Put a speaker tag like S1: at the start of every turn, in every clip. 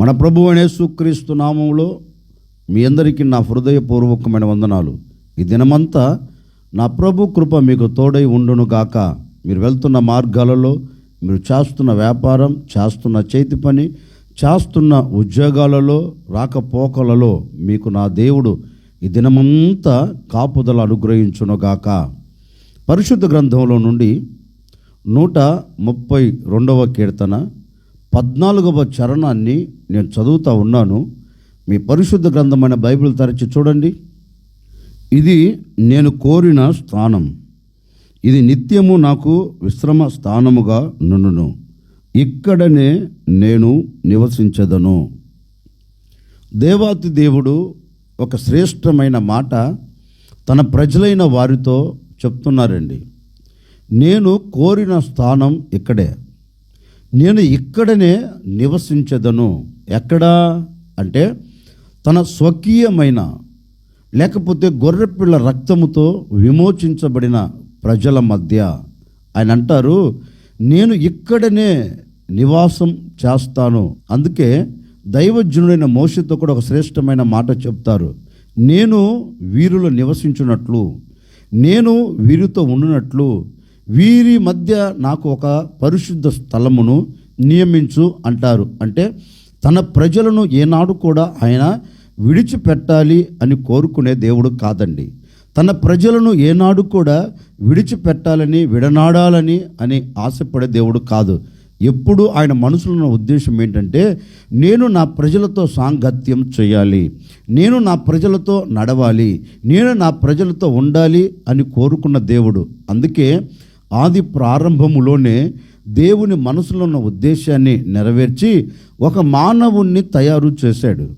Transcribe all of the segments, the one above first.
S1: మన ప్రభు అనే సుక్రీస్తు నామంలో మీ అందరికీ నా హృదయపూర్వకమైన వందనాలు. ఈ దినమంతా నా ప్రభు కృప మీకు తోడై ఉండును గాక. మీరు వెళ్తున్న మార్గాలలో మీరు చేస్తున్న వ్యాపారం చేస్తున్న చేతి పని చేస్తున్న ఉద్యోగాలలో రాకపోకలలో మీకు నా దేవుడు ఈ దినమంతా కాపుదల అనుగ్రహించునుగాక పరిశుద్ధ గ్రంథంలో నుండి నూట ముప్పై రెండవ కీర్తన పద్నాలుగవ చరణాన్ని నేను చదువుతూ ఉన్నాను. మీ పరిశుద్ధ గ్రంథమైన బైబిల్ తరచి చూడండి. ఇది నేను కోరిన స్థానం. ఇది నిత్యము నాకు విశ్రమ స్థానముగా నుండును. ఇక్కడనే నేను నివసించదను. దేవాతి దేవుడు ఒక శ్రేష్టమైన మాట తన ప్రజలైన వారితో చెప్తున్నారండి. నేను కోరిన స్థానం ఇక్కడే. నేను ఇక్కడనే నివసించదను. ఎక్కడా? అంటే తన స్వకీయమైన లేకపోతే గొర్రెపిల్ల రక్తముతో విమోచించబడిన ప్రజల మధ్య. ఆయన అంటారు నేను ఇక్కడనే నివాసం చేస్తాను. అందుకే దైవజనుడైన మోషతో కూడా ఒక శ్రేష్టమైన మాట చెప్తారు. నేను వీరిలో నివసించున్నట్లు నేను వీరితో ఉండునట్లు వీరి మధ్య నాకు ఒక పరిశుద్ధ స్థలమును నియమించు అంటారు. అంటే తన ప్రజలను ఏనాడు కూడా ఆయన విడిచిపెట్టాలి అని కోరుకునే దేవుడు కాదండి. తన ప్రజలను ఏనాడు కూడా విడిచిపెట్టాలని విడనాడాలని అని ఆశపడే దేవుడు కాదు. ఎప్పుడు ఆయన మనసులో ఉన్న ఉద్దేశం ఏంటంటే నేను నా ప్రజలతో సాంగత్యం చేయాలి. నేను నా ప్రజలతో నడవాలి. నేను నా ప్రజలతో ఉండాలి అని కోరుకున్న దేవుడు. అందుకే ఆది ప్రారంభములోనే దేవుని మనసులో ఉన్న ఉద్దేశాన్ని నెరవేర్చి ఒక మానవుణ్ణి తయారు చేశాడు.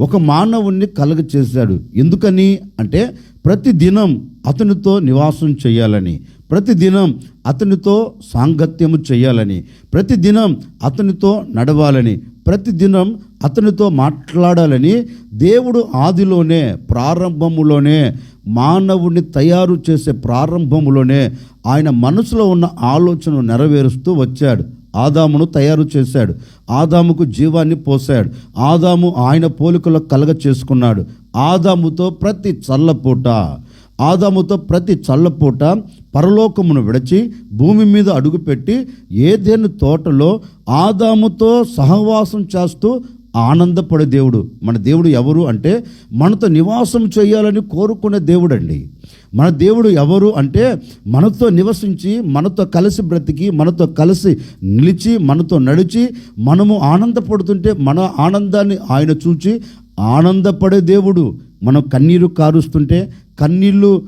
S1: ఒక మానవుణ్ణి కలగ చేశాడు. ఎందుకని అంటే ప్రతి దినం అతనితో నివాసం చేయాలని. ప్రతి దినం అతనితో సాంగత్యము చేయాలని. ప్రతిదినం అతనితో నడవాలని. ప్రతిదినం అతనితో మాట్లాడాలని దేవుడు ఆదిలోనే ప్రారంభములోనే మానవుడిని తయారు చేసే ప్రారంభములోనే ఆయన మనసులో ఉన్న ఆలోచనను నెరవేరుస్తూ వచ్చాడు. ఆదామును తయారు చేశాడు. ఆదాముకు జీవాన్ని పోశాడు. ఆదాము ఆయన పోలికలో కలగ చేసుకున్నాడు. ఆదాముతో ప్రతి చల్లపూట ఆదాముతో ప్రతి చల్లపూట పరలోకమును విడిచి భూమి మీద అడుగుపెట్టి ఏదేని తోటలో ఆదాముతో సహవాసం చేస్తూ ఆనందపడే దేవుడు. మన దేవుడు ఎవరు అంటే మనతో నివాసం చేయాలని కోరుకునే దేవుడు అండి మన దేవుడు ఎవరు అంటే మనతో నివసించి మనతో కలిసి బ్రతికి మనతో కలిసి నిలిచి మనతో నడిచి మనము ఆనందపడుతుంటే మన ఆనందాన్ని ఆయన చూచి ఆనందపడే దేవుడు. మనం కన్నీరు కారుస్తుంటే కన్నీళ్ళు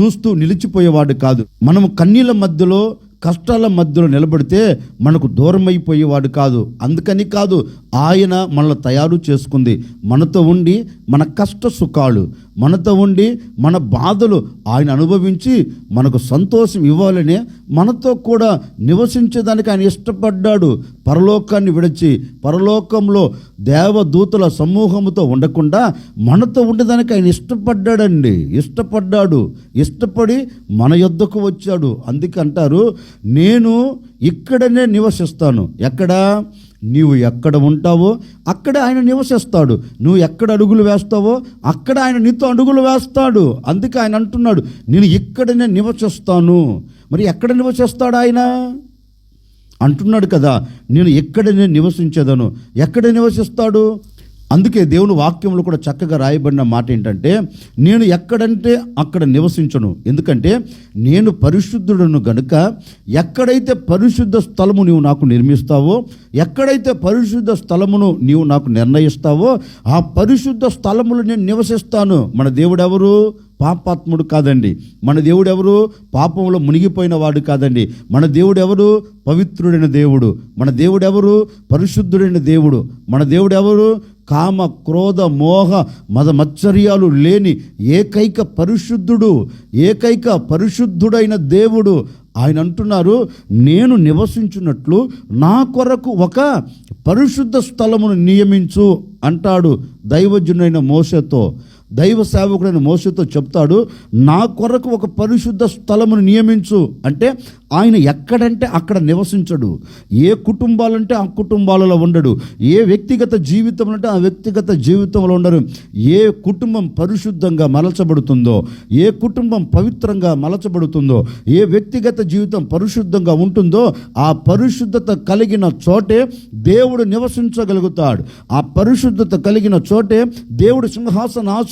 S1: చూస్తూ నిలిచిపోయేవాడు కాదు. మనము కన్నీళ్ళ మధ్యలో కష్టాల మధ్యలో నిలబడితే మనకు దూరం అయిపోయేవాడు కాదు. అందుకని కాదు ఆయన మనల్ని తయారు చేసుకుంది. మనతో ఉండి మన కష్ట సుఖాలు మనతో ఉండి మన బాధలు ఆయన అనుభవించి మనకు సంతోషం ఇవ్వాలని మనతో కూడా నివసించేదానికి ఆయన ఇష్టపడ్డాడు. పరలోకాన్ని విడిచి పరలోకంలో దేవదూతల సమూహముతో ఉండకుండా మనతో ఉండేదానికి ఆయన ఇష్టపడ్డాడండి. ఇష్టపడ్డాడు. ఇష్టపడి మన యొద్దకు వచ్చాడు. అందుకంటారు నేను ఇక్కడనే నివసిస్తాను. ఎక్కడా? నీవు ఎక్కడ ఉంటావో అక్కడ ఆయన నివసిస్తాడు. నువ్వు ఎక్కడ అడుగులు వేస్తావో అక్కడ ఆయన నీతో అడుగులు వేస్తాడు. అందుకే ఆయన అంటున్నాడు నేను ఇక్కడనే నివసిస్తాను. మరి ఎక్కడ నివసిస్తాడు ఆయన? అంటున్నాడు కదా నేను ఎక్కడనే నివసించదను. ఎక్కడ నివసిస్తాడు? అందుకే దేవుని వాక్యంలో కూడా చక్కగా రాయబడిన మాట ఏంటంటే నేను ఎక్కడంటే అక్కడ నివసించను. ఎందుకంటే నేను పరిశుద్ధుడను గనుక ఎక్కడైతే పరిశుద్ధ స్థలము నీవు నాకు నిర్మిస్తావో ఎక్కడైతే పరిశుద్ధ స్థలమును నీవు నాకు నిర్ణయిస్తావో ఆ పరిశుద్ధ స్థలములు నేను నివసిస్తాను. మన దేవుడు ఎవరు పాపాత్ముడు కాదండి. మన దేవుడు ఎవరు పాపంలో మునిగిపోయిన వాడు కాదండి. మన దేవుడు ఎవరు పవిత్రుడైన దేవుడు. మన దేవుడు ఎవరు పరిశుద్ధుడైన దేవుడు. మన దేవుడు ఎవరు కామ క్రోధ మోహ మద మత్సర్యాలు లేని ఏకైక పరిశుద్ధుడు ఏకైక పరిశుద్ధుడైన దేవుడు. ఆయన అంటున్నారు నేను నివసించున్నట్లు నా కొరకు ఒక పరిశుద్ధ స్థలమును నియమించు అంటాడు దైవజునైన మోసతో దైవ సేవకుడైన మోసతో చెప్తాడు నా కొరకు ఒక పరిశుద్ధ స్థలమును నియమించు. అంటే ఆయన ఎక్కడంటే అక్కడ నివసించడు. ఏ కుటుంబాలంటే ఆ కుటుంబాలలో ఉండడు. ఏ వ్యక్తిగత జీవితం అంటే ఆ వ్యక్తిగత జీవితంలో ఉండరు. ఏ కుటుంబం పరిశుద్ధంగా మలచబడుతుందో ఏ కుటుంబం పవిత్రంగా మలచబడుతుందో ఏ వ్యక్తిగత జీవితం పరిశుద్ధంగా ఉంటుందో ఆ పరిశుద్ధత కలిగిన చోటే దేవుడు నివసించగలుగుతాడు. ఆ పరిశుద్ధత కలిగిన చోటే దేవుడు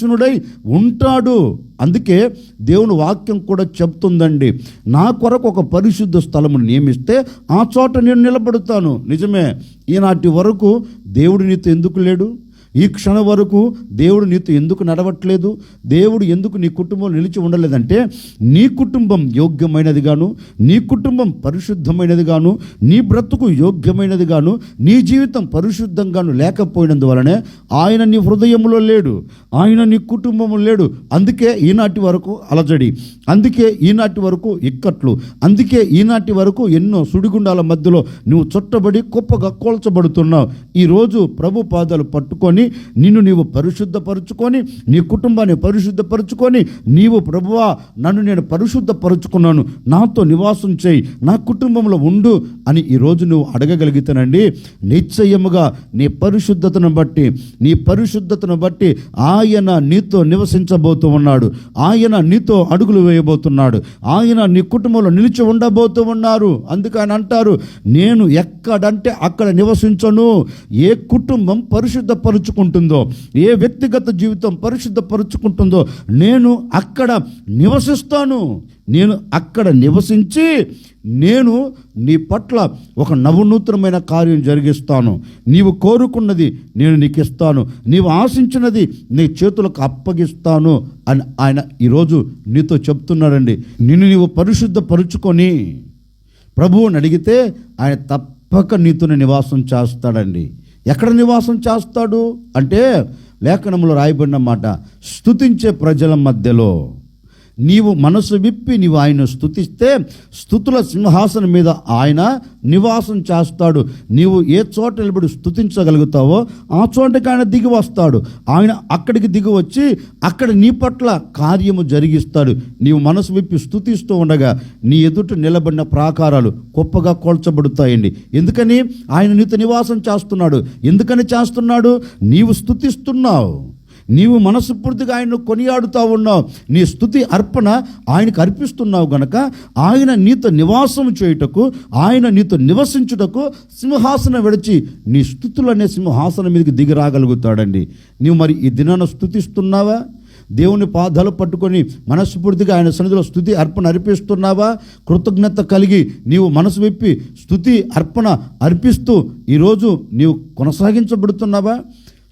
S1: సింహాసనాసనుడై ఉంటాడు. అందుకే దేవుని వాక్యం కూడా చెప్తుందండి. నా కొరకు ఒక పరిశుద్ధ స్థలమును నియమిస్తే ఆ చోట నేను నిలబడుతాను. నిజమే. ఈనాటి వరకు దేవుడి నీతో ఎందుకు లేడు? ఈ క్షణం వరకు దేవుడు నీతో ఎందుకు నడవట్లేదు? దేవుడు ఎందుకు నీ కుటుంబం నిలిచి ఉండలేదంటే నీ కుటుంబం యోగ్యమైనది గాను నీ కుటుంబం పరిశుద్ధమైనది గాను నీ బ్రతుకు యోగ్యమైనది గాను నీ జీవితం పరిశుద్ధంగాను లేకపోయినందువలనే ఆయన నీ హృదయంలో లేడు ఆయన నీ కుటుంబంలో లేడు. అందుకే ఈనాటి వరకు అలజడి అందుకే ఈనాటి వరకు ఇక్కట్లు అందుకే ఈనాటి వరకు ఎన్నో సుడిగుండాల మధ్యలో నువ్వు చుట్టబడి కుప్పగా కోల్చబడుతున్నావు. ఈరోజు ప్రభు పాదాలు పట్టుకొని నిన్ను నీవు పరిశుద్ధపరుచుకొని నీ కుటుంబాన్ని పరిశుద్ధపరుచుకొని నీవు ప్రభువా నన్ను నేను పరిశుద్ధపరుచుకున్నాను. నాతో నివాసం చేయి నా కుటుంబంలో ఉండు అని ఈరోజు నువ్వు అడగగలిగితేనండి నిశ్చయముగా నీ పరిశుద్ధతను బట్టి నీ పరిశుద్ధతను బట్టి ఆయన నీతో నివసించబోతూ ఉన్నాడు. ఆయన నీతో అడుగులు వేయబోతున్నాడు. ఆయన నీ కుటుంబంలో నిలిచి ఉండబోతూ ఉన్నారు. అందుకే ఆయన అంటారు నేను ఎక్కడంటే అక్కడ నివసించను. ఏ కుటుంబం పరుచుకుంటుందో ఏ వ్యక్తిగత జీవితం పరిశుద్ధపరుచుకుంటుందో నేను అక్కడ నివసిస్తాను. నేను అక్కడ నివసించి నేను నీ పట్ల ఒక నవనూతనమైన కార్యం జరిగిస్తాను. నీవు కోరుకున్నది నేను నీకు ఇస్తాను నీవు ఆశించినది నీ చేతులకు అప్పగిస్తాను అని ఆయన ఈరోజు నీతో చెప్తున్నాడండి. నిన్ను నీవు పరిశుద్ధపరుచుకొని ప్రభువుని అడిగితే ఆయన తప్పక నీతోనే నివాసం చేస్తాడండి. ఎక్కడ నివాసం చేస్తాడు? అంటే లేఖనంలో రాయబడిన మాట స్తుతించే ప్రజల మధ్యలో. నీవు మనసు విప్పి నీవు ఆయన స్థుతిస్తే స్థుతుల సింహాసనం మీద ఆయన నివాసం చేస్తాడు. నీవు ఏ చోట నిలబడి స్తుతించగలుగుతావో ఆ చోటకి ఆయన దిగి వస్తాడు. ఆయన అక్కడికి దిగి వచ్చి అక్కడ నీ పట్ల కార్యము జరిగిస్తాడు. నీవు మనసు విప్పి స్థుతిస్తూ ఉండగా నీ ఎదుట నిలబడిన ప్రాకారాలు గొప్పగా కోల్చబడుతాయండి. ఎందుకని? ఆయన నీతో నివాసం చేస్తున్నాడు. ఎందుకని చేస్తున్నాడు? నీవు స్థుతిస్తున్నావు నీవు మనస్ఫూర్తిగా ఆయన్ను కొనియాడుతూ ఉన్నావు. నీ స్థుతి అర్పణ ఆయనకు అర్పిస్తున్నావు గనక ఆయన నీతో నివాసం చేయుటకు ఆయన నీతో నివసించుటకు సింహాసనం విడిచి నీ స్థుతులు అనే సింహాసనం మీదకి దిగి రాగలుగుతాడండి నీవు మరి ఈ దినాన స్థుతిస్తున్నావా? దేవుని పాదాలు పట్టుకొని మనస్ఫూర్తిగా ఆయన సన్నిధిలో స్థుతి అర్పణ అర్పిస్తున్నావా? కృతజ్ఞత కలిగి నీవు మనసు విప్పి స్థుతి అర్పణ అర్పిస్తూ ఈరోజు నీవు కొనసాగించబడుతున్నావా?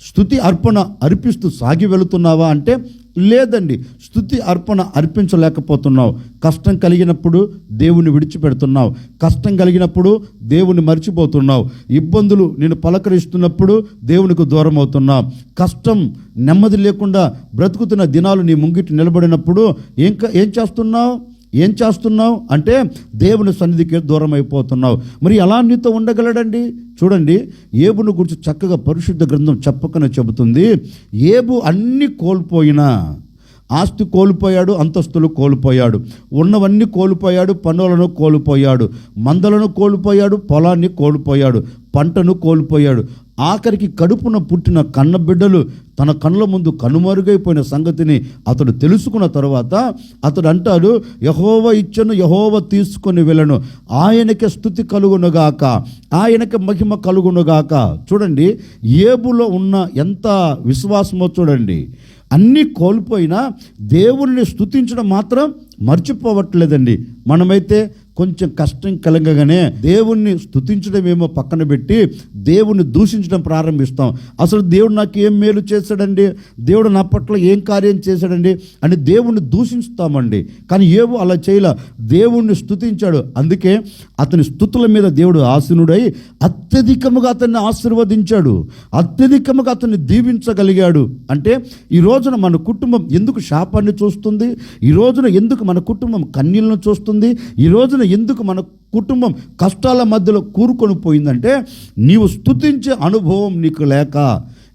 S1: స్థుతి అర్పణ అర్పిస్తూ సాగి వెళుతున్నావా అంటే లేదండి స్థుతి అర్పణ అర్పించలేకపోతున్నావు. కష్టం కలిగినప్పుడు దేవుని విడిచిపెడుతున్నావు. కష్టం కలిగినప్పుడు దేవుని మర్చిపోతున్నావు. ఇబ్బందులు నేను పలకరిస్తున్నప్పుడు దేవునికి దూరం అవుతున్నావు కష్టం నెమ్మది లేకుండా బ్రతుకుతున్న దినాలు నీ ముంగిటి నిలబడినప్పుడు ఏం ఏం చేస్తున్నావు? ఏం చేస్తున్నావు? అంటే దేవుని సన్నిధికి దూరం అయిపోతున్నావు మరి ఎలా నీతో ఉండగలడండి? చూడండి ఏబును గురించి చక్కగా పరిశుద్ధ గ్రంథం చెప్పకనే చెబుతుంది. ఏబు అన్నీ కోల్పోయినా ఆస్తి కోల్పోయాడు అంతస్తులు కోల్పోయాడు ఉన్నవన్నీ కోల్పోయాడు పనులను కోల్పోయాడు మందలను కోల్పోయాడు పొలాన్ని కోల్పోయాడు పంటను కోల్పోయాడు ఆఖరికి కడుపున పుట్టిన కన్నబిడ్డలు తన కళ్ళ ముందు కనుమరుగైపోయిన సంగతిని అతడు తెలుసుకున్న తర్వాత అతడు అంటాడు యహోవ ఇచ్చను యహోవ తీసుకొని వెళ్ళను. ఆయనకి స్థుతి కలుగునుగాక. ఆయనకి మహిమ కలుగునుగాక. చూడండి ఏబులో ఉన్న ఎంత విశ్వాసమో చూడండి. అన్నీ కోల్పోయినా దేవుణ్ణి స్థుతించడం మాత్రం మర్చిపోవట్లేదండి. మనమైతే కొంచెం కష్టం కలగగానే దేవుణ్ణి స్తుతించడమేమో పక్కన పెట్టి దేవుణ్ణి దూషించడం ప్రారంభిస్తాం. అసలు దేవుడు నాకు ఏం మేలు చేశాడండి? దేవుడు నా పట్ల ఏం కార్యం చేశాడండి? అని దేవుణ్ణి దూషిస్తామండి. కానీ ఏవో అలా చేయలే. దేవుణ్ణి స్థుతించాడు అందుకే అతని స్థుతుల మీద దేవుడు ఆసీనుడై అత్యధికముగా అతన్ని ఆశీర్వదించాడు. అత్యధికముగా అతన్ని దీవించగలిగాడు. అంటే ఈ రోజున మన కుటుంబం ఎందుకు శాపాన్ని చూస్తుంది? ఈ రోజున ఎందుకు మన కుటుంబం కన్నీళ్ళను చూస్తుంది? ఈ రోజున ఎందుకు మన కుటుంబం కష్టాల మధ్యలో కూరుకొని పోయిందంటే నీవు స్తుతించే అనుభవం నీకు లేక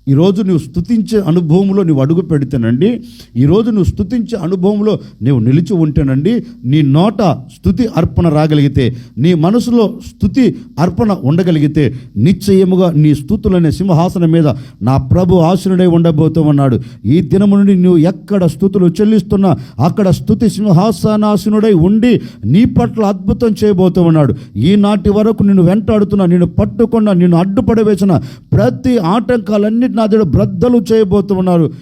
S1: ఈరోజు నువ్వు స్థుతించే అనుభవంలో నువ్వు అడుగు పెడితేనండి ఈరోజు నువ్వు స్థుతించే అనుభవంలో నువ్వు నిలిచి ఉంటేనండి నీ నోట స్థుతి అర్పణ రాగలిగితే నీ మనసులో స్థుతి అర్పణ ఉండగలిగితే నిశ్చయముగా నీ స్థుతులనే సింహాసనం మీద నా ప్రభు ఆశనుడై ఉండబోతూ ఉన్నాడు ఈ దినము నుండి నువ్వు ఎక్కడ స్థుతులు చెల్లిస్తున్నా అక్కడ స్థుతి సింహాసనాశనుడై ఉండి నీ పట్ల అద్భుతం చేయబోతూ ఉన్నాడు ఈనాటి వరకు నిన్ను వెంటాడుతున్నా నిన్ను పట్టుకున్న నిన్ను అడ్డుపడవేసిన ప్రతి ఆటంకాలన్నిటి నా బ్రద్దలు చేయబోతూ ఉన్నారు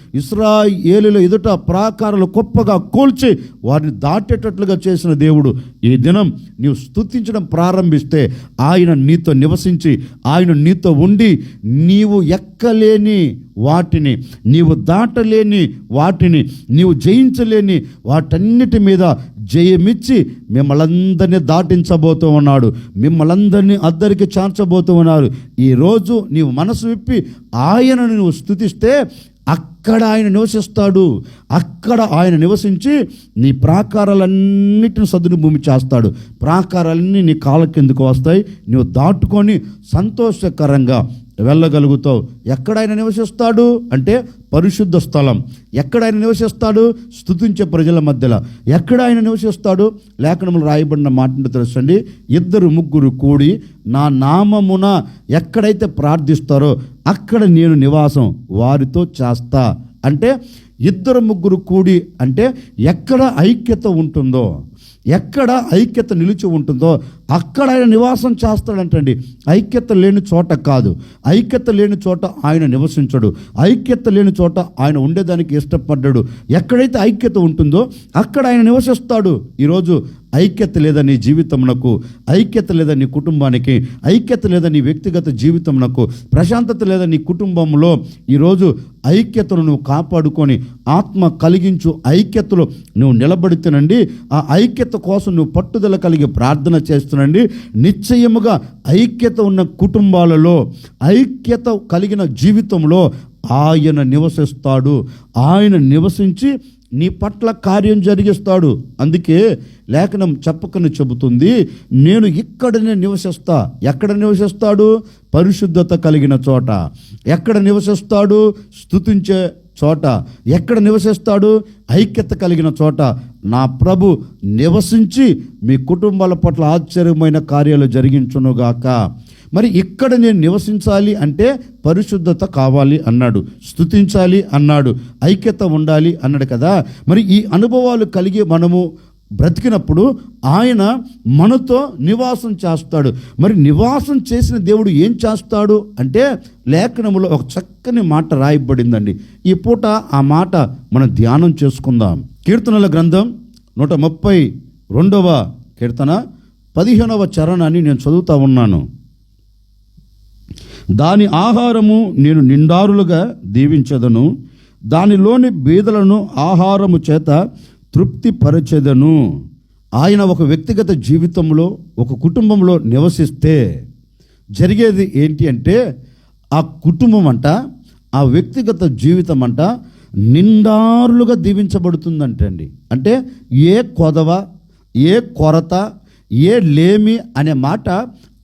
S1: ఏలిలో ఎదుట ప్రాకారాలు గొప్పగా కూల్చి వారిని దాటేటట్లుగా చేసిన దేవుడు. ఈ దినం నీవు స్తుతించడం ప్రారంభిస్తే ఆయన నీతో నివసించి ఆయన నీతో ఉండి నీవు ఎక్కలేని వాటిని నీవు దాటలేని వాటిని నీవు జయించలేని వాటన్నిటి మీద జయమిచ్చి మిమ్మల్ందరినీ దాటించబోతూ ఉన్నాడు. మిమ్మల్ందరినీ అద్దరికి చార్చబోతూ ఉన్నారు. ఈరోజు నీవు మనసు విప్పి ఆయనను నువ్వు స్థుతిస్తే అక్కడ ఆయన నివసిస్తాడు. అక్కడ ఆయన నివసించి నీ ప్రాకారాలన్నిటిని సదును భూమి చేస్తాడు. ప్రాకారాలన్నీ నీ కాళ్ళ కిందకు వస్తాయి. నువ్వు దాటుకొని సంతోషకరంగా వెళ్ళగలుగుతావు. ఎక్కడ ఆయన నివసిస్తాడు అంటే పరిశుద్ధ స్థలం. ఎక్కడ ఆయన నివసిస్తాడు స్థుతించే ప్రజల మధ్యలో. ఎక్కడ ఆయన నివసిస్తాడు లేఖనములు రాయబడిన మాటను తెలుసండి. ఇద్దరు ముగ్గురు కూడి నా నామమున ఎక్కడైతే ప్రార్థిస్తారో అక్కడ నేను నివాసం వారితో చేస్తా. అంటే ఇద్దరు ముగ్గురు కూడి అంటే ఎక్కడ ఐక్యత ఉంటుందో ఎక్కడ ఐక్యత నిలిచి ఉంటుందో అక్కడ ఆయన నివాసం చేస్తాడంటండి. ఐక్యత లేని చోట కాదు. ఐక్యత లేని చోట ఆయన నివసించడు. ఐక్యత లేని చోట ఆయన ఉండేదానికి ఇష్టపడ్డాడు. ఎక్కడైతే ఐక్యత ఉంటుందో అక్కడ ఆయన నివసిస్తాడు. ఈరోజు ఐక్యత లేదా నీ జీవితమునకు ఐక్యత లేదా నీ కుటుంబానికి ఐక్యత లేదా నీ వ్యక్తిగత జీవితమునకు ప్రశాంతత లేదా నీ కుటుంబంలో ఈరోజు ఐక్యతను నువ్వు కాపాడుకొని ఆత్మ కలిగించు ఐక్యతలో నువ్వు నిలబడితేనండి ఆ ఐక్యత కోసం నువ్వు పట్టుదల కలిగి ప్రార్థన చేస్తునండి నిశ్చయముగా ఐక్యత ఉన్న కుటుంబాలలో ఐక్యత కలిగిన జీవితంలో ఆయన నివసిస్తాడు. ఆయన నివసించి నీ పట్ల కార్యం జరిగిస్తాడు. అందుకే లేఖనం చెప్పకని చెబుతుంది నేను ఇక్కడనే నివసిస్తా. ఎక్కడ నివసిస్తాడు? పరిశుద్ధత కలిగిన చోట. ఎక్కడ నివసిస్తాడు? స్థుతించే చోట ఎక్కడ నివసిస్తాడు? ఐక్యత కలిగిన చోట నా ప్రభు నివసించి మీ కుటుంబాల పట్ల ఆశ్చర్యమైన కార్యాలు జరిగించునుగాక. మరి ఇక్కడ నేను నివసించాలి అంటే పరిశుద్ధత కావాలి అన్నాడు స్తుతించాలి అన్నాడు ఐక్యత ఉండాలి అన్నాడు కదా. మరి ఈ అనుభవాలు కలిగి మనము బ్రతికినప్పుడు ఆయన మనతో నివాసం చేస్తాడు. మరి నివాసం చేసిన దేవుడు ఏం చేస్తాడు అంటే లేఖనములో ఒక చక్కని మాట రాయబడిందండి. ఈ పూట ఆ మాట మనం ధ్యానం చేసుకుందాం. కీర్తనల గ్రంథం నూట ముప్పై రెండవ కీర్తన పదిహేనవ చరణాన్ని నేను చదువుతా ఉన్నాను. దాని ఆహారము నేను నిండారులుగా దీవించదను. దానిలోని బీదలను ఆహారము చేత తృప్తిపరచెదను. ఆయన ఒక వ్యక్తిగత జీవితంలో ఒక కుటుంబంలో నివసిస్తే జరిగేది ఏంటి అంటే ఆ కుటుంబం అంట ఆ వ్యక్తిగత జీవితం అంట నిండారులుగా దీవించబడుతుందంటండి. అంటే ఏ కొదవ ఏ కొరత ఏ లేమి అనే మాట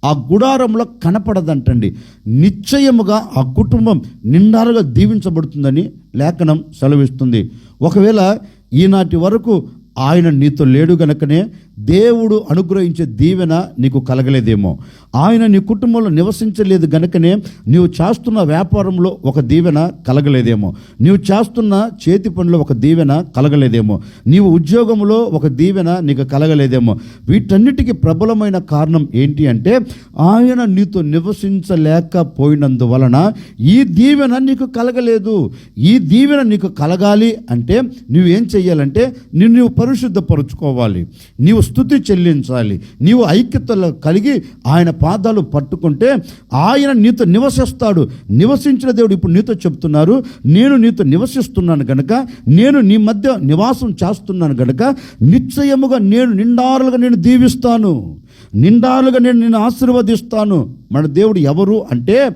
S1: ఆ గుడారంలో కనపడదంటండి. నిశ్చయముగా ఆ కుటుంబం నిండారుగా దీవించబడుతుందని లేఖనం సెలవిస్తుంది. ఒకవేళ ఈనాటి వరకు ఆయన నీతో లేడు గనుకనే దేవుడు అనుగ్రహించే దీవెన నీకు కలగలేదేమో. ఆయన నీ కుటుంబంలో నివసించలేదు గనుకనే నీవు చేస్తున్న వ్యాపారంలో ఒక దీవెన కలగలేదేమో. నీవు చేస్తున్న చేతి పనిలో ఒక దీవెన కలగలేదేమో. నీవు ఉద్యోగంలో ఒక దీవెన నీకు కలగలేదేమో. వీటన్నిటికీ ప్రబలమైన కారణం ఏంటి అంటే ఆయన నీతో నివసించలేకపోయినందువలన ఈ దీవెన నీకు కలగలేదు. ఈ దీవెన నీకు కలగాలి అంటే నువ్వేం చెయ్యాలంటే నిన్ను నువ్వు పరిశుద్ధపరుచుకోవాలి. నీవు స్థుతి చెల్లించాలి. నీవు ఐక్యతలో కలిగి ఆయన పాదాలు పట్టుకుంటే ఆయన నీతో నివసిస్తాడు. నివసించిన దేవుడు ఇప్పుడు నీతో చెప్తున్నారు. నేను నీతో నివసిస్తున్నాను కనుక నేను నీ మధ్య నివాసం చేస్తున్నాను కనుక నిశ్చయముగా నేను నిండారులుగా నేను దీవిస్తాను. నిండారులుగా నేను నిన్ను ఆశీర్వదిస్తాను. మన దేవుడు ఎవరు అంటే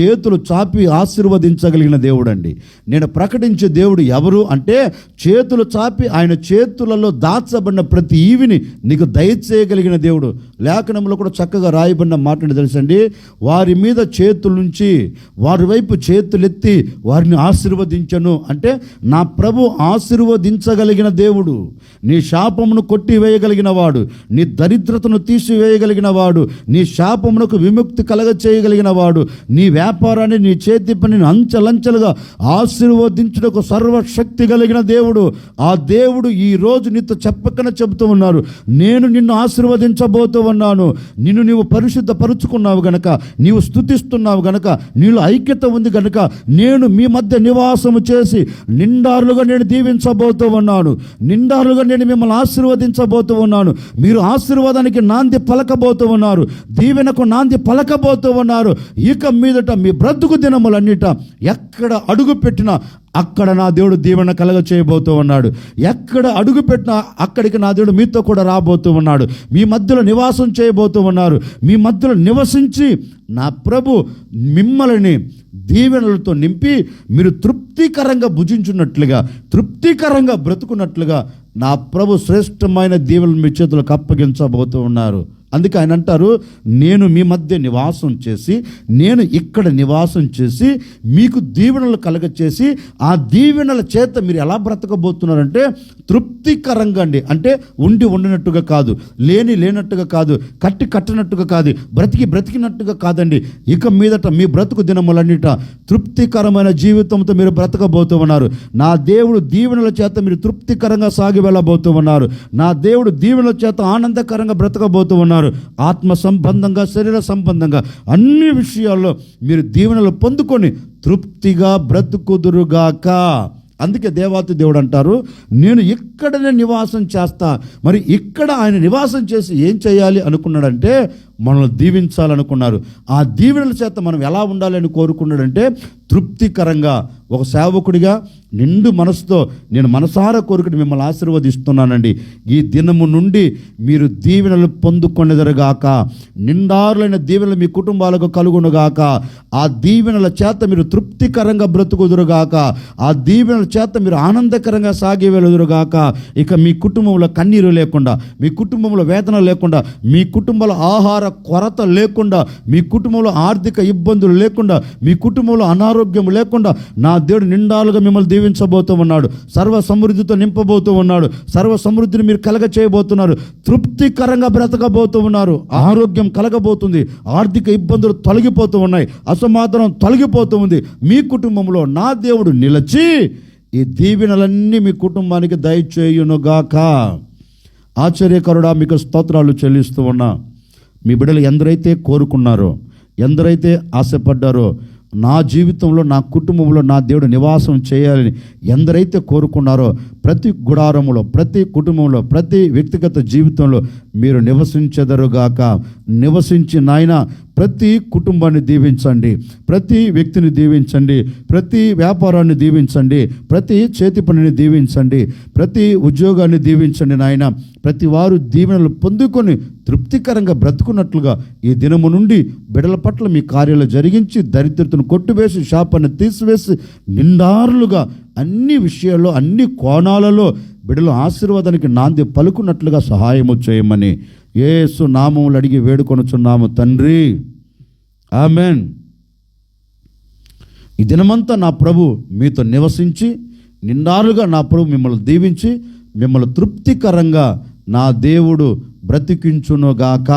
S1: చేతులు చాపి ఆశీర్వదించగలిగిన దేవుడు అండి నేను ప్రకటించే దేవుడు ఎవరు అంటే చేతులు చాపి ఆయన చేతులలో దాచబడిన ప్రతి ఈవిని నీకు దయచేయగలిగిన దేవుడు. లేఖనంలో కూడా చక్కగా రాయబడిన మాటని తెలుసండి. వారి మీద చేతులుంచి వారి వైపు చేతులెత్తి వారిని ఆశీర్వదించను. అంటే నా ప్రభు ఆశీర్వదించగలిగిన దేవుడు. నీ శాపమును కొట్టివేయగలిగిన వాడు. నీ దరిద్రతను తీసివేయగలిగిన వాడు. నీ శాపమునకు విముక్తి కలగ చేయగలిగిన వాడు. నీ వ్యాపారాన్ని నీ చేతి పనిని అంచెలంచెలుగా ఆశీర్వదించుటకు సర్వశక్తి కలిగిన దేవుడు. ఆ దేవుడు ఈ రోజు నీతో చెప్పకన చెబుతూ ఉన్నారు. నేను నిన్ను ఆశీర్వదించబోతూ ఉన్నాను. నిన్ను నీవు పరిశుద్ధపరుచుకున్నావు గనక నీవు స్థుతిస్తున్నావు గనక నీలో ఐక్యత ఉంది గనక నేను మీ మధ్య నివాసము చేసి నిండారులుగా నేను దీవించబోతూ ఉన్నాను. నిండారులుగా నేను మిమ్మల్ని ఆశీర్వదించబోతూ ఉన్నాను. మీరు ఆశీర్వాదానికి నాంది పలకబోతూ ఉన్నారు. దీవెనకు నాంది పలక పలకబోతూ ఉన్నారు. ఇక మీదట మీ బ్రతుకు దినములన్నిట ఎక్కడ అడుగు పెట్టినా అక్కడ నా దేవుడు దీవెన కలగ చేయబోతూ ఉన్నాడు. ఎక్కడ అడుగు పెట్టినా అక్కడికి నా దేవుడు మీతో కూడా రాబోతూ ఉన్నాడు. మీ మధ్యలో నివాసం చేయబోతూ ఉన్నారు. మీ మధ్యలో నివసించి నా ప్రభు మిమ్మల్ని దీవెనలతో నింపి మీరు తృప్తికరంగా భుజించున్నట్లుగా తృప్తికరంగా బ్రతుకున్నట్లుగా నా ప్రభు శ్రేష్టమైన దీవెనలు మీ చేతులకు అప్పగించబోతూ ఉన్నారు. అందుకే ఆయన అంటారు నేను మీ మధ్య నివాసం చేసి నేను ఇక్కడ నివాసం చేసి మీకు దీవెనలు కలగచేసి ఆ దీవెనల చేత మీరు ఎలా బ్రతకబోతున్నారంటే తృప్తికరంగా అండి. అంటే ఉండి ఉండినట్టుగా కాదు లేని లేనట్టుగా కాదు కట్టి కట్టినట్టుగా కాదు బ్రతికి బ్రతికినట్టుగా కాదండి. ఇక మీదట మీ బ్రతుకు దినములన్నిట తృప్తికరమైన జీవితంతో మీరు బ్రతకబోతూ ఉన్నారు నా దేవుడు దీవెనల చేత మీరు తృప్తికరంగా సాగి వెళ్ళబోతూ ఉన్నారు నా దేవుడు దీవెనల చేత ఆనందకరంగా బ్రతకబోతూ ఉన్నారు ఆత్మ సంబంధంగా శరీర సంబంధంగా అన్ని విషయాల్లో మీరు దీవెనలు పొందుకొని తృప్తిగా బ్రతుకుదురుగాక. అందుకే దేవాతి దేవుడు అంటారు నేను ఇక్కడనే నివాసం చేస్తా. మరి ఇక్కడ ఆయన నివాసం చేసి ఏం చేయాలి అనుకున్నాడంటే మనల్ని దీవించాలనుకున్నారు. ఆ దీవెనల చేత మనం ఎలా ఉండాలని కోరుకున్నాడంటే తృప్తికరంగా ఒక సేవకుడిగా నిండు మనసుతో నేను మనసారా కోరికను మిమ్మల్ని ఆశీర్వదిస్తున్నానండి. ఈ దినము నుండి మీరు దీవెనలు పొందుకొనేదరుగాక నిండారులైన దీవెనలు మీ కుటుంబాలకు కలుగునుగాక ఆ దీవెనల చేత మీరు తృప్తికరంగా బ్రతుకుదురుగాక ఆ దీవెనల చేత మీరు ఆనందకరంగా సాగి వెళ్ళదురుగాక ఇక మీ కుటుంబంలో కన్నీరు లేకుండా మీ కుటుంబంలో వేదన లేకుండా మీ కుటుంబంలో ఆహార కొరత లేకుండా మీ కుటుంబంలో ఆర్థిక ఇబ్బందులు లేకుండా మీ కుటుంబంలో అనారోగ్యం లేకుండా నా దేవుడు నిండాలుగా మిమ్మల్ని దీవించబోతూ ఉన్నాడు. సర్వ సమృద్ధితో నింపబోతూ ఉన్నాడు. సర్వ సమృద్ధిని మీరు కలగ చేయబోతున్నారు తృప్తికరంగా బ్రతకబోతూ ఉన్నారు. ఆరోగ్యం కలగబోతుంది. ఆర్థిక ఇబ్బందులు తొలగిపోతూ ఉన్నాయి. అసమాధానం తొలగిపోతూ ఉంది. మీ కుటుంబంలో నా దేవుడు నిలిచి ఈ దీవెనలన్నీ మీ కుటుంబానికి దయచేయునుగాక. ఆశ్చర్యకరుడా మీకు స్తోత్రాలు చెల్లిస్తూ ఉన్నా. మీ బిడ్డలు ఎందరైతే కోరుకున్నారో ఎందరైతే ఆశపడ్డారో నా జీవితంలో నా కుటుంబంలో నా దేవుడు నివాసం చేయాలని ఎందరైతే కోరుకున్నారో ప్రతి గుడారములో ప్రతి కుటుంబంలో ప్రతి వ్యక్తిగత జీవితంలో మీరు నివసించెదరుగాక. నివసించి నాయన ప్రతి కుటుంబాన్ని దీవించండి ప్రతి వ్యక్తిని దీవించండి ప్రతి వ్యాపారాన్ని దీవించండి ప్రతి చేతి పనిని దీవించండి ప్రతి ఉద్యోగాన్ని దీవించండి నాయన. ప్రతి వారు దీవెనలు పొందుకొని తృప్తికరంగా బ్రతుకున్నట్లుగా ఈ దినము నుండి బిడల పట్ల మీ కార్యాలు జరిగించి దరిద్రతను కొట్టివేసి శాపాన్ని తీసివేసి నిండారులుగా అన్ని విషయాల్లో అన్ని కోణాలలో బిడలు ఆశీర్వాదానికి నాంది పలుకున్నట్లుగా సహాయము చేయమని. ఏసు నామములు అడిగి వేడుకొనుచున్నాము తండ్రి. ఆమెన్. ఈ దినమంతా నా ప్రభు మీతో నివసించి నిన్నారుగా నా ప్రభు మిమ్మల్ని దీవించి మిమ్మల్ని తృప్తికరంగా నా దేవుడు బ్రతికించునుగాక.